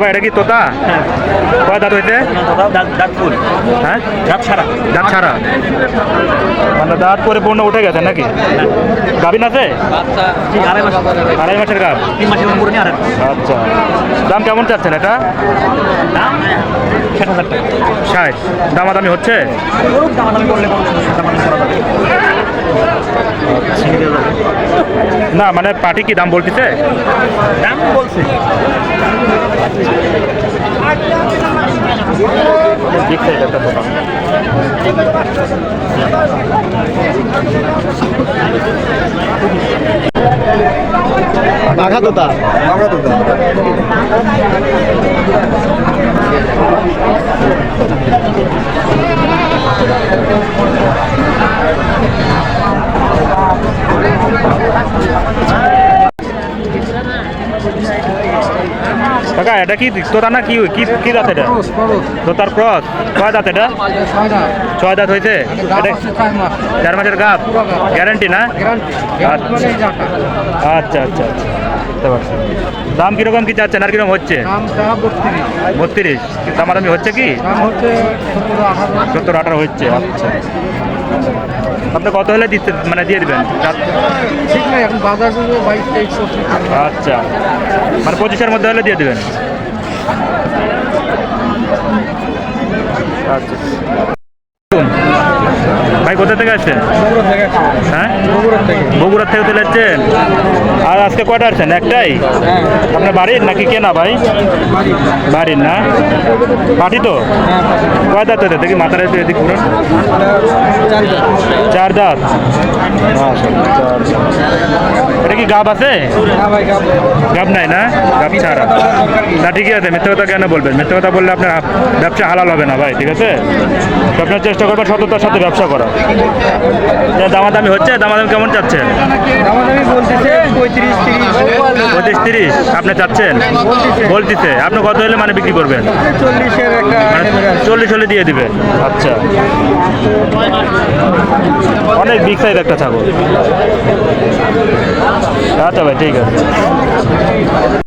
বাবা এটা কি তোতা? হ্যাঁ। কয় দাঁত দাদা দাঁত ফুল। হ্যাঁ? দাঁত ছাড়া। দাঁত ছাড়া। মানে দাঁত পরে পূর্ণ উঠে গেছে নাকি? গাভিন আছে? আড়াই মাস। মাসের গাভ? তিন মাসের উপরে আচ্ছা। দাম কেমন চাচ্ছেন এটা? দাম ষাট হাজার টাকা। ষাট। দামাদামি হচ্ছে? দামাদামি করলে করা না মানে পার্টি কি দাম বলতেছে? দাম বলছে। বিগ সাইজ একটা দোকান। বাঘা হতা আঘাত হতা কাকা এটা কি তোতা না কি কি কি দাঁত এটা? তোতার ক্রস। কয় দাঁত এটা? ছয় দাঁত হয়েছে? চার মাসের গাপ গ্যারান্টি না? আচ্ছা। আচ্ছা আচ্ছা বুঝতে পারছি। দাম কীরকম কি চাচ্ছেন? আর কীরকম হচ্ছে? বত্রিশ। দামাদামি হচ্ছে কি? সত্তর আঠারো হচ্ছে আচ্ছা। আপনি কত হলে দিতে মানে দিয়ে দেবেন? ঠিক না এখন বাজার বাইশ আচ্ছা। মানে পঁচিশের মধ্যে হলে দিয়ে দেবেন? আচ্ছা। ভাই কোথা থেকে আসছেন? হ্যাঁ? বগুড়ার থেকে। চলে যাচ্ছেন আর আজকে কয়টা আসছেন? একটাই? আপনার বাড়ির নাকি কেনা ভাই? বাড়ির না? পাটি তো? কয় দাঁত হতে দেখি মাথার একটু এদিক ঘুরুন। চার দাঁত। চার দাঁত। গাব আছে? গাব নাই না? গাব ছাড়া। না ঠিকই আছে মিথ্যা কথা কেন বলবেন? মিথ্যা কথা বললে আপনার ব্যবসা হালাল হবে না ভাই ঠিক আছে? আপনার চেষ্টা করবেন সততার সাথে ব্যবসা করা দামাদামি হচ্ছে? দামাদামি কেমন চাচ্ছেন? দামাদামি বলতেছে পঁয়ত্রিশ তিরিশ। পঁচিশ তিরিশ আপনি চাচ্ছেন? বলতেছে। আপনি কত হলে মানে বিক্রি করবেন? মানে চল্লিশ হলে দিয়ে দিবেন। আচ্ছা। অনেক বিগ সাইজ একটা ছাগল। আচ্ছা ভাই ঠিক আছে।